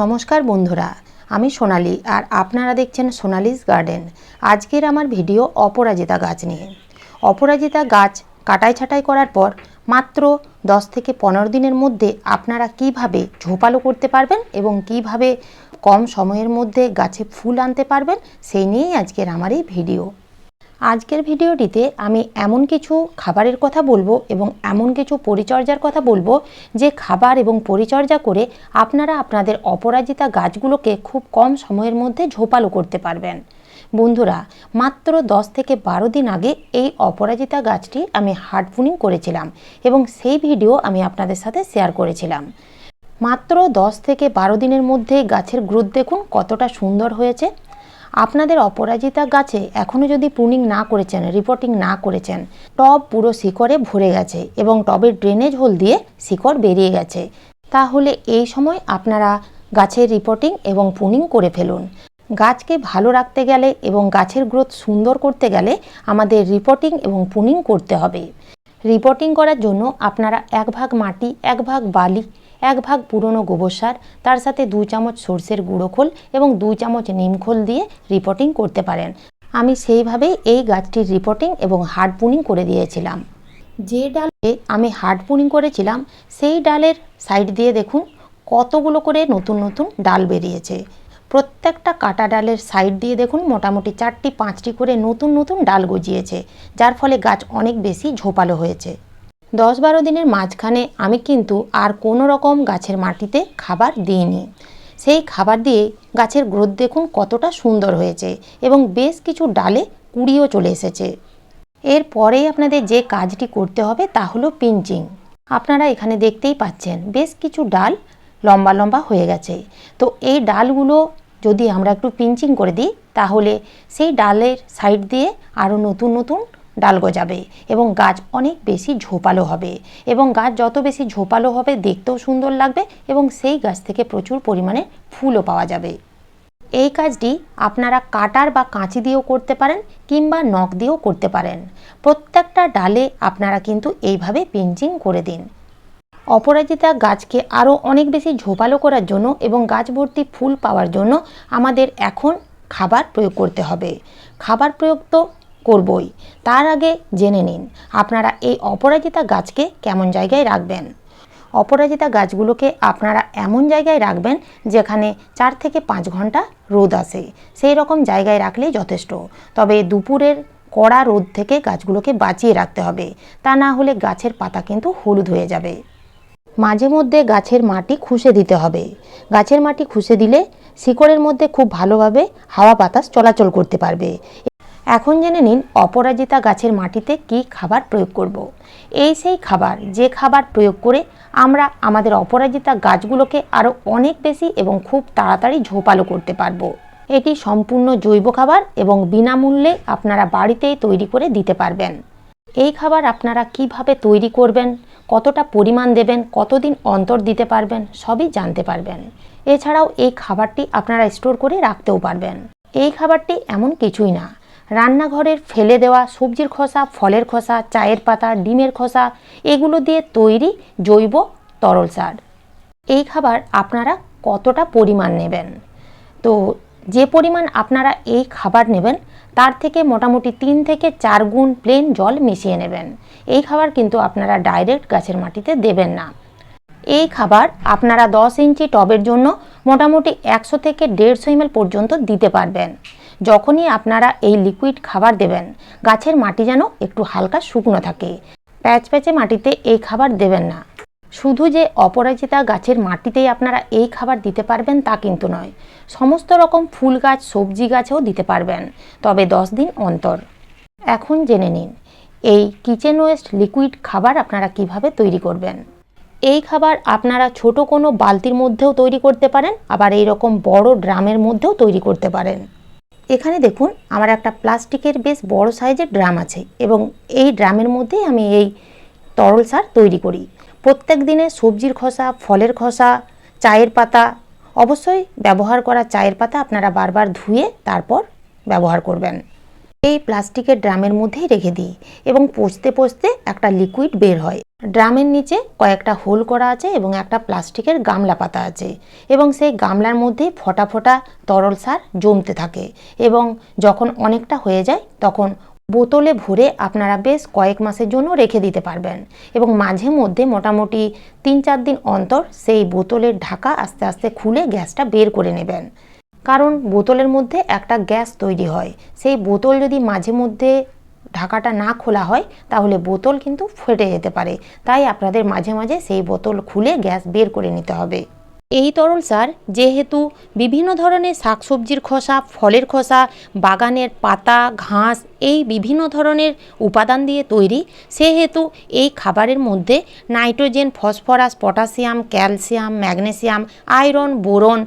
নমস্কার বন্ধুরা, আমি সোনালি আর আপনারা দেখছেন সোনালিস গার্ডেন। আজকের আমার ভিডিও অপরাজিতা গাছ নিয়ে। অপরাজিতা গাছ কাটাই ছাঁটাই করার পর মাত্র 10 থেকে পনেরো দিনের মধ্যে আপনারা কীভাবে ঝোপালো করতে পারবেন এবং কীভাবে কম সময়ের মধ্যে গাছে ফুল আনতে পারবেন, সেই নিয়েই আজকের আমার এই ভিডিও। আজকের ভিডিওটিতে আমি এমন কিছু খাবারের কথা বলব এবং এমন কিছু পরিচর্যার কথা বলব যে খাবার এবং পরিচর্যা করে আপনারা আপনাদের অপরাজিতা গাছগুলোকে খুব কম সময়ের মধ্যে ঝোপালো করতে পারবেন। বন্ধুরা, মাত্র 10 থেকে বারো দিন আগে এই অপরাজিতা গাছটি আমি হার্ড পুনিং করেছিলাম এবং সেই ভিডিও আমি আপনাদের সাথে শেয়ার করেছিলাম। মাত্র 10 থেকে বারো দিনের মধ্যে গাছের গ্রোথ দেখুন কতটা সুন্দর হয়েছে। আপনাদের অপরাজিতা গাছে এখনও যদি প্রুনিং না করেছেন রিপোর্টিং না করেছেন, টব পুরো শিকড়ে ভরে গেছে এবং টবের ড্রেনেজ হোল দিয়ে শিকড় বেরিয়ে গেছে। তাহলে এই সময় আপনারা গাছের রিপোর্টিং এবং প্রুনিং করে ফেলুন। গাছকে ভালো রাখতে গেলে এবং গাছের গ্রোথ সুন্দর করতে গেলে আমাদের রিপোর্টিং এবং প্রুনিং করতে হবে। রিপোর্টিং করার জন্য আপনারা এক ভাগ মাটি, এক ভাগ বালি এক ভাগ পুরনো গোবর সার, তার সাথে দু চামচ সর্ষের গুঁড়ো খোল এবং দু চামচ নিমখোল দিয়ে রিপোর্টিং করতে পারেন। আমি সেইভাবেই এই গাছটির রিপোর্টিং এবং হার্ড পুনিং করে দিয়েছিলাম। যে ডালে আমি হার্ড পুনিং করেছিলাম, সেই ডালের সাইড দিয়ে দেখুন, কতগুলো করে নতুন নতুন ডাল বেরিয়েছে। প্রত্যেকটা কাটা ডালের সাইড দিয়ে দেখুন, মোটামুটি চারটি পাঁচটি করে নতুন নতুন ডাল গজিয়েছে, যার ফলে গাছ অনেক বেশি ঝোপালো হয়েছে। দশ বারো দিনের মাঝখানে আমি কিন্তু আর কোনো রকম গাছের মাটিতে খাবার দিইনি। সেই খাবার দিয়ে গাছের গ্রোথ দেখুন কতটা সুন্দর হয়েছে এবং বেশ কিছু ডালে কুড়িও চলে এসেছে। এরপরেই আপনাদের যে কাজটি করতে হবে তা হলো পিঞ্চিং। আপনারা এখানে দেখতেই পাচ্ছেন বেশ কিছু ডাল লম্বা লম্বা হয়ে গেছে। তো এই ডালগুলো যদি আমরা একটু পিঞ্চিং করে দিই, তাহলে সেই ডালের সাইড দিয়ে আরও নতুন নতুন ডাল গজাবে এবং গাছ অনেক বেশি ঝোপালো হবে এবং গাছ যত বেশি ঝোপালো হবে দেখতেও সুন্দর লাগবে এবং সেই গাছ থেকে প্রচুর পরিমাণে ফুলও পাওয়া যাবে। এই কাজটি আপনারা কাটার বা কাঁচি দিয়েও করতে পারেন কিংবা নখ দিয়েও করতে পারেন। প্রত্যেকটা ডালে আপনারা কিন্তু এইভাবে পিঞ্চিং করে দিন। অপরাজিতা গাছকে আরও অনেক বেশি ঝোপালো করার জন্য এবং গাছ ভর্তি ফুল পাওয়ার জন্য আমাদের এখন খাবার প্রয়োগ করতে হবে। খাবার প্রয়োগ তো করবই। তার আগে জেনে নিন, আপনারা এই অপরাজিতা গাছকে কেমন জায়গায় রাখবেন? অপরাজিতা গাছগুলোকে আপনারা এমন জায়গায় রাখবেন যেখানে চার থেকে পাঁচ ঘণ্টা রোদ আসে। সেই রকম জায়গায় রাখলেই যথেষ্ট। তবে দুপুরের কড়া রোদ থেকে গাছগুলোকে বাঁচিয়ে রাখতে হবে। তা না হলে গাছের পাতা কিন্তু হলুদ হয়ে যাবে। মাঝে মধ্যে গাছের মাটি খুশে দিতে হবে। গাছের মাটি খুশে দিলে শিকড়ের মধ্যে খুব ভালোভাবে হাওয়া বাতাস চলাচল করতে পারবে। এখন জেনে নিন অপরাজিতা গাছের মাটিতে কি খাবার প্রয়োগ করব। এই সেই খাবার, যে খাবার প্রয়োগ করে আমরা আমাদের অপরাজিতা গাছগুলোকে আরও অনেক বেশি এবং খুব তাড়াতাড়ি ঝোপালো করতে পারব। এটি সম্পূর্ণ জৈব খাবার এবং বিনামূল্যে আপনারা বাড়িতেই তৈরি করে দিতে পারবেন। এই খাবার আপনারা কীভাবে তৈরি করবেন, কতটা পরিমাণ দেবেন, কতদিন অন্তর দিতে পারবেন, সবই জানতে পারবেন। এছাড়াও এই খাবারটি আপনারা স্টোর করে রাখতেও পারবেন। এই খাবারটি এমন কিছুই না রান্নাঘরের ফেলে দেওয়া সবজির খোসা, ফলের খোসা, চায়ের পাতা, ডিমের খোসা, এগুলো দিয়ে তৈরি জৈব তরল সার। এই খাবার আপনারা কতটা পরিমাণ নেবেন? তো যে পরিমাণ আপনারা এই খাবার নেবেন, তার থেকে মোটামুটি তিন থেকে চার গুণ প্লেন জল মিশিয়ে নেবেন। এই খাবার কিন্তু আপনারা ডাইরেক্ট গাছের মাটিতে দেবেন না। এই খাবার আপনারা দশ ইঞ্চি টবের জন্য মোটামুটি একশো থেকে দেড়শো এমএল পর্যন্ত দিতে পারবেন। যখনই আপনারা এই লিকুইড খাবার দেবেন, গাছের মাটি যেন একটু হালকা শুকনো থাকে। প্যাচ প্যাচে মাটিতে এই খাবার দেবেন না। শুধু যে অপরাজিতা গাছের মাটিতেই আপনারা এই খাবার দিতে পারবেন তা কিন্তু নয়, সমস্ত রকম ফুল গাছ, সবজি গাছেও দিতে পারবেন, তবে দশ দিন অন্তর। এখন জেনে নিন, এই কিচেন ওয়েস্ট লিকুইড খাবার আপনারা কীভাবে তৈরি করবেন? এই খাবার আপনারা ছোট কোনো বালতির মধ্যেও তৈরি করতে পারেন, আবার এই রকম বড় ড্রামের মধ্যেও তৈরি করতে পারেন। এখানে দেখুন, আমার একটা প্লাস্টিকের বেশ বড় সাইজের ড্রাম আছে এবং এই ড্রামের মধ্যেই আমি এই তরল সার তৈরি করি। প্রত্যেক দিনে সবজির খোসা, ফলের খোসা, চায়ের পাতা, অবশ্যই ব্যবহার করা চায়ের পাতা আপনারা বারবার ধুয়ে তারপর ব্যবহার করবেন। এই প্লাস্টিকের ড্রামের মধ্যেই রেখে দিই এবং পচতে পচতে একটা লিকুইড বের হয়। ড্রামের নিচে কয়েকটা হোল করা আছে এবং একটা প্লাস্টিকের গামলা পাতা আছে এবং সেই গামলার মধ্যে ফোটা ফোটা তরল সার জমতে থাকে এবং যখন অনেকটা হয়ে যায় তখন বোতলে ভরে আপনারা বেশ কয়েক মাসের জন্য রেখে দিতে পারবেন এবং মাঝে মধ্যে মোটামুটি তিন চার দিন অন্তর সেই বোতলের ঢাকা আস্তে আস্তে খুলে গ্যাসটা বের করে নেবেন। কারণ বোতলের মধ্যে একটা গ্যাস তৈরি হয়। সেই বোতল যদি মাঝে মধ্যে ঢাকাটা না খোলা হয়, তাহলে বোতল কিন্তু ফেটে যেতে পারে। তাই আপনাদের মাঝে মাঝে সেই বোতল খুলে গ্যাস বের করে নিতে হবে। এই তরল সার যেহেতু বিভিন্ন ধরনের শাকসবজির খোসা, ফলের খোসা, বাগানের পাতা, ঘাস, এই বিভিন্ন ধরনের উপাদান দিয়ে তৈরি, সেহেতু এই খাবারের মধ্যে nitrogen, phosphorus, potassium, calcium, magnesium, iron, boron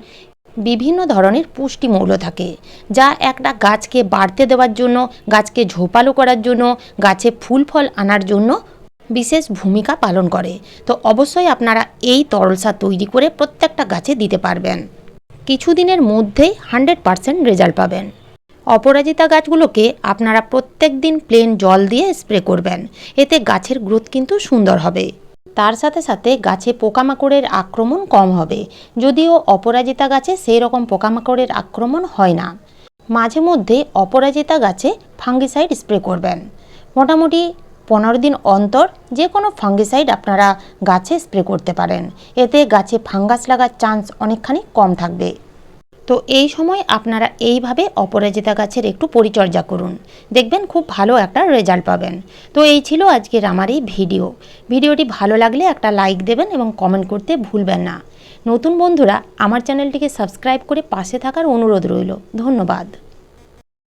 বিভিন্ন ধরনের পুষ্টি মৌল থাকে, যা একটা গাছকে বাড়তে দেওয়ার জন্য, গাছকে ঝোপালো করার জন্য, গাছে ফুল ফল আনার জন্য বিশেষ ভূমিকা পালন করে। তো অবশ্যই আপনারা এই তরল সার তৈরি করে প্রত্যেকটা গাছে দিতে পারবেন। কিছুদিনের মধ্যেই হান্ড্রেড পারসেন্ট রেজাল্ট পাবেন। অপরাজিতা গাছগুলোকে আপনারা প্রত্যেক দিন প্লেন জল দিয়ে স্প্রে করবেন। এতে গাছের গ্রোথ কিন্তু সুন্দর হবে। তার সাথে সাথে গাছে পোকামাকড়ের আক্রমণ কম হবে। যদিও অপরাজিতা গাছে সেই রকম পোকামাকড়ের আক্রমণ হয় না। মাঝে মধ্যে অপরাজিতা গাছে ফাঙ্গিসাইড স্প্রে করবেন। মোটামুটি পনেরো দিন অন্তর যে কোনো ফাঙ্গিসাইড আপনারা গাছে স্প্রে করতে পারেন। এতে গাছে ফাঙ্গাস লাগার চান্স অনেকখানি কম থাকবে। তো এই সময় আপনারা এইভাবে অপরাজিতা গাছের একটু পরিচর্যা করুন। দেখবেন খুব ভালো একটা রেজাল্ট পাবেন। তো এই ছিল আজকের আমার এই ভিডিও। ভিডিওটি ভালো লাগলে একটা লাইক দেবেন এবং কমেন্ট করতে ভুলবেন না। নতুন বন্ধুরা, আমার চ্যানেলটিকে সাবস্ক্রাইব করে পাশে থাকার অনুরোধ রইল। ধন্যবাদ।